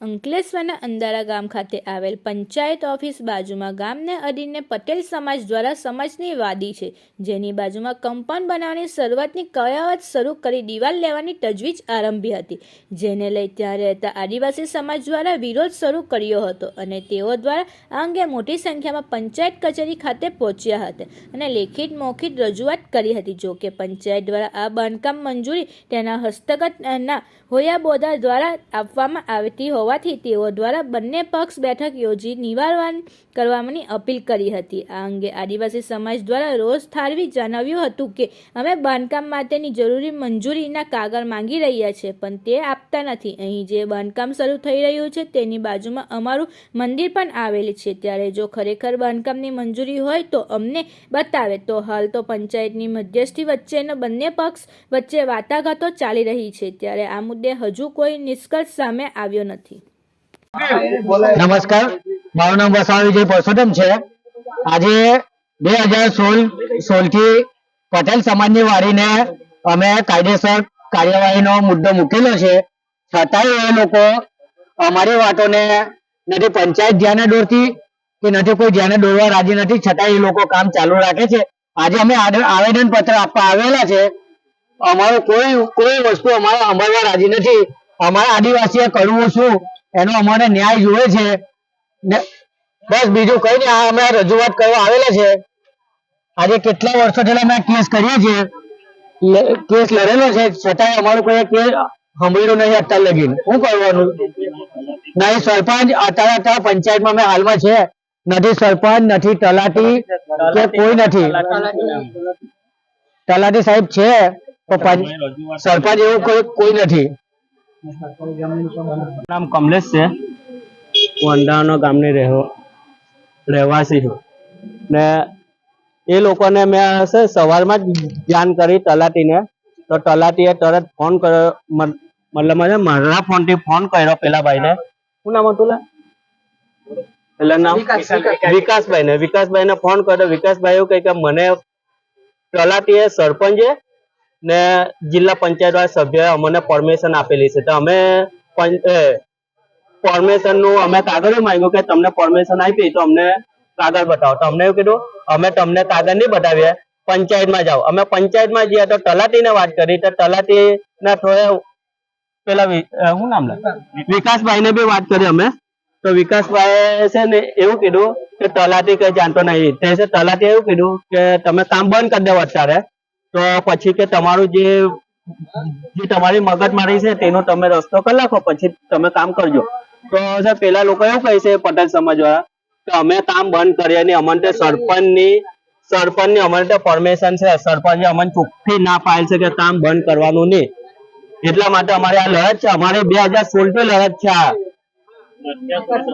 અંકલેશ્વરના અંદારા ગામ ખાતે આવેલ પંચાયત ઓફિસ બાજુમાં ગામને અડીને પટેલ સમાજ દ્વારા સમાજની વાદી છે. જેની બાજુમાં કંપાઉન્ડ બનાવવાની શરૂઆતની કયાવત શરૂ કરી દિવાલ લેવાની તજવીજ આરંભી હતી. જેને લઈ ત્યાં રહેતા આદિવાસી સમાજ દ્વારા વિરોધ શરૂ કર્યો હતો અને તેઓ દ્વારા આ અંગે મોટી સંખ્યામાં પંચાયત કચેરી ખાતે પહોંચ્યા હતા અને લેખિત મૌખિત રજૂઆત કરી હતી. જો કે પંચાયત દ્વારા આ બાંધકામ મંજૂરી તેના હસ્તગતના હોયા બોદા દ્વારા આપવામાં આવતી હોવાથી તેઓ દ્વારા બંને પક્ષ બેઠક યોજી નિવારણ કરવાની અપીલ કરી હતી. આ અંગે આદિવાસી સમાજ દ્વારા રોષ ઠારવી જણાવ્યું હતું કે, અમે બાંધકામ માટેની જરૂરી મંજૂરીના કાગળ માંગી રહ્યા છે, પણ તે આપતા નથી. અહીં જે બાંધકામ શરૂ થઈ રહ્યું છે, તેની બાજુમાં અમારું મંદિર પણ આવેલી છે. ત્યારે જો ખરેખર બાંધકામની મંજૂરી હોય તો અમને બતાવે. તો હાલ તો પંચાયતની મધ્યસ્થી વચ્ચેનો બંને પક્ષ વચ્ચે વાટાઘાટો ચાલી રહી છે. ત્યારે આ મુદ્દે હજુ કોઈ નિષ્કર્ષ સામે આવ્યો નથી. નમસ્કાર. મારું નામ વસાવા વિજય પરસોત્તમ છે. આજે બે હજાર સોળ સોળથી પટેલ સમાજની વાડીને અમે કાયદેસર કાર્યવાહીનો મુદ્દો મૂકેલો છે. છતાંય એ લોકો અમારી વાતોને નથી પંચાયત ધ્યાને દોરતી કે નથી કોઈ ધ્યાને દોરવા રાજી નથી. છતાંય એ લોકો કામ ચાલુ રાખે છે. આજે અમે આવેદન પત્ર આપવા આવેલા છે. અમારું કોઈ કોઈ વસ્તુ અમારા અમલવા રાજી નથી. અમારા આદિવાસીએ કરવું શું? એનો અમારે ન્યાય જોવે છે. બસ બીજું કઈ નહીં અમે રજૂઆત કરવા આવેલા છે. આજે કેટલા વર્ષોથી અમે આ કેસ કરીએ છીએ. કેસ લડેલો છે. છતાંય અમારું કોઈ કેસ સાંભળ્યું નહીં અત્યાર લગીન. શું કરવાનું? નહીં સરપંચ અત્યારે અત્યારે પંચાયતમાં અમે હાલમાં છે. નથી સરપંચ, નથી તલાટી, કે કોઈ નથી. તલાટી સાહેબ છે સરપંચ એવું કોઈ કોઈ નથી. નામ કમલેશ છે. હું ગામની રહેવો રહેવાસી છું ને એ લોકોને મેં હશે સવારમાં જ ધ્યાન કરી તલાટીને. તો તલાટીએ તરત ફોન કર્યો મતલબ મને મારા ફોનથી ફોન કર્યો પેલા ભાઈને. શું નામ હતું લે? પેલા નામ? વિકાસભાઈ ને વિકાસભાઈ ને ફોન કર્યો. વિકાસભાઈ એવું કહે કે મને તલાટીએ સરપંચે ને જિલ્લા પંચાયત વાળા સભ્યોએ અમને પરમિશન આપેલી છે. તો અમે પરમિશનનું અમે કાગળ માંગ્યું કે તમને પરમિશન આપી તો અમને કાગળ બતાવો. તો અમને એવું કીધું, અમે તમને કાગળ નહીં બતાવીએ, પંચાયતમાં જાઓ. અમે પંચાયતમાં જઈએ તો તલાટીને વાત કરી. તો તલાટી ના થોડે પેલા શું નામ લે? વિકાસભાઈ ને બી વાત કરી અમે. તો વિકાસભાઈ છે ને એવું કીધું કે તલાટી કઈ જાણતો નહીં. તે છે તલાટી એવું કીધું કે તમે કામ બંધ કરી દેવો અત્યારે. તો પછી કે તમારું જે જે તમારી મગજમારી છે તેનો તમે રસ્તો કરી નાખો, પછી તમે કામ કરજો. તો સર, પેલા લોકો એવું કહે છે પટેલ સમાજ વાળા કે અમે કામ બંધ કરીએ અમને તો સરપંચની સરપંચની અમારે પરમિશન છે. સરપંચે અમને ચોખ્ખી ના પાડેલ છે કે કામ બંધ કરવાનું નહીં. એટલા માટે અમારે આ લડત છે. અમારે બે હજાર સોળ લડત છે આ.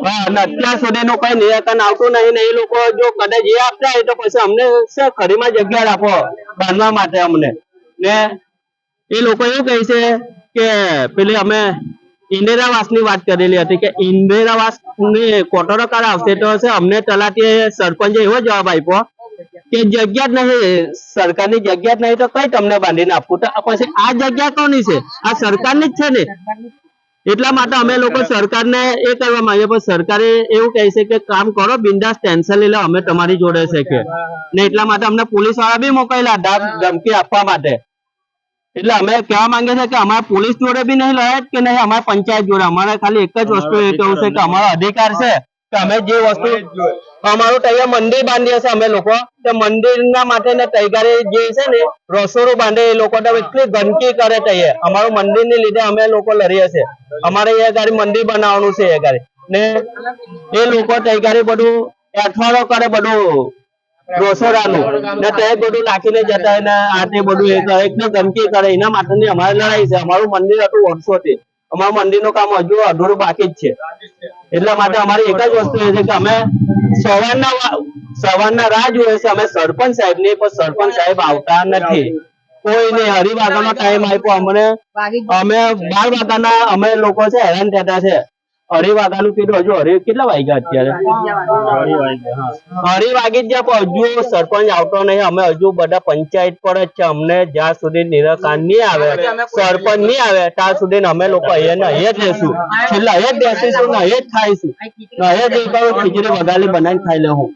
હા, અત્યાર સુધીનું કઈ નિરાકરણ આવતું નહીં એ લોકો જો કદાચ એ આપતા હોય તો પછી અમને ખરીમાં જગ્યા રાખો બાંધવા માટે અમને? ને એ લોકો એવું કહે છે કે પેલી અમે ઇન્દિરાવાસની વાત કરેલી હતી કે ઇન્દિરાવાસની કોટરો કર આવશે તો હશે અમને તલાટી સરપંચે એવો જવાબ આપ્યો કે જગ્યા જ નહીં સરકારની જગ્યા જ નહીં તો કઈ તમને બાંધીને આપવું તો પછી આ જગ્યા કોની છે? આ સરકારની જ છે ને? એટલા માટે અમે લોકો સરકારને એ કરવા માંગીએ, પણ સરકારે એવું કહે છે કે કામ કરો, બિંદાસ ટેન્શન લઈ લો, અમે તમારી જોડે છે કે. ને એટલા માટે અમને પોલીસવાળા બી મોકલેલા ધમકી આપવા માટે. એટલે અમે કહેવા માંગીએ છીએ કે અમારે પોલીસ જોડે બી નહીં લડત કે નહીં, અમારે પંચાયત જોડે. અમારે ખાલી એક જ વસ્તુ એ કહેવું છે કે અમારો અધિકાર છે. કે અમે જે વસ્તુ અમારું તૈયાર મંદિર બાંધીએ છીએ અમે લોકો. તે મંદિરના માટે ને તૈયારી જે છે ને રસોડું બાંધે એ લોકો એટલી ગંદકી કરે તૈયાર. અમારું મંદિર ને લીધે અમે લોકો લડીએ છીએ. અમારે એ ગાડી મંદિર બનાવવાનું છે એ ગાડી. ને એ લોકો તૈયારી બધું એઠવાડો કરે બધું રસોડાનું. ને તે બધું નાખીને જતા ને આ તે બધું એ કરે. એકદમ ગંદકી કરે. એના માટેની અમારે લડાઈ છે. અમારું મંદિર હતું વર્ષોથી. અમારું મંદિરનું કામ હજુ અધૂરું બાકી જ છે. એટલા માટે અમારી એક જ વસ્તુ એ છે કે અમે સવારના સવારના રાહ જોઈએ છે. અમે સરપંચ સાહેબની પણ સરપંચ સાહેબ આવતા નથી. કોઈ નહીં નો ટાઈમ આપ્યો અમને. અમે બાર વાગ્યાના અમે લોકો છે હેરાન થતા છે. અઢી વાગ્યાનું કીધું હજુ અઢી કેટલા વાગ્યા અત્યારે? અઢી વાગી જ્યાં ગયા પણ હજુ સરપંચ આવતો નહીં અમે હજુ બધા પંચાયત પર જ છે અમને જ્યાં સુધી નિરાકાર નહીં આવે સરપંચ નહીં આવે ત્યાં સુધી અમે લોકો અહીંયા ને અહીંયા જ રહેશું. છેલ્લા અહીંયા જ બેસીશું ને અહીંયા જ ખાઈશું. અહીંયા જ ખીચડી વગાડી બનાવીને ખાઈ લેવું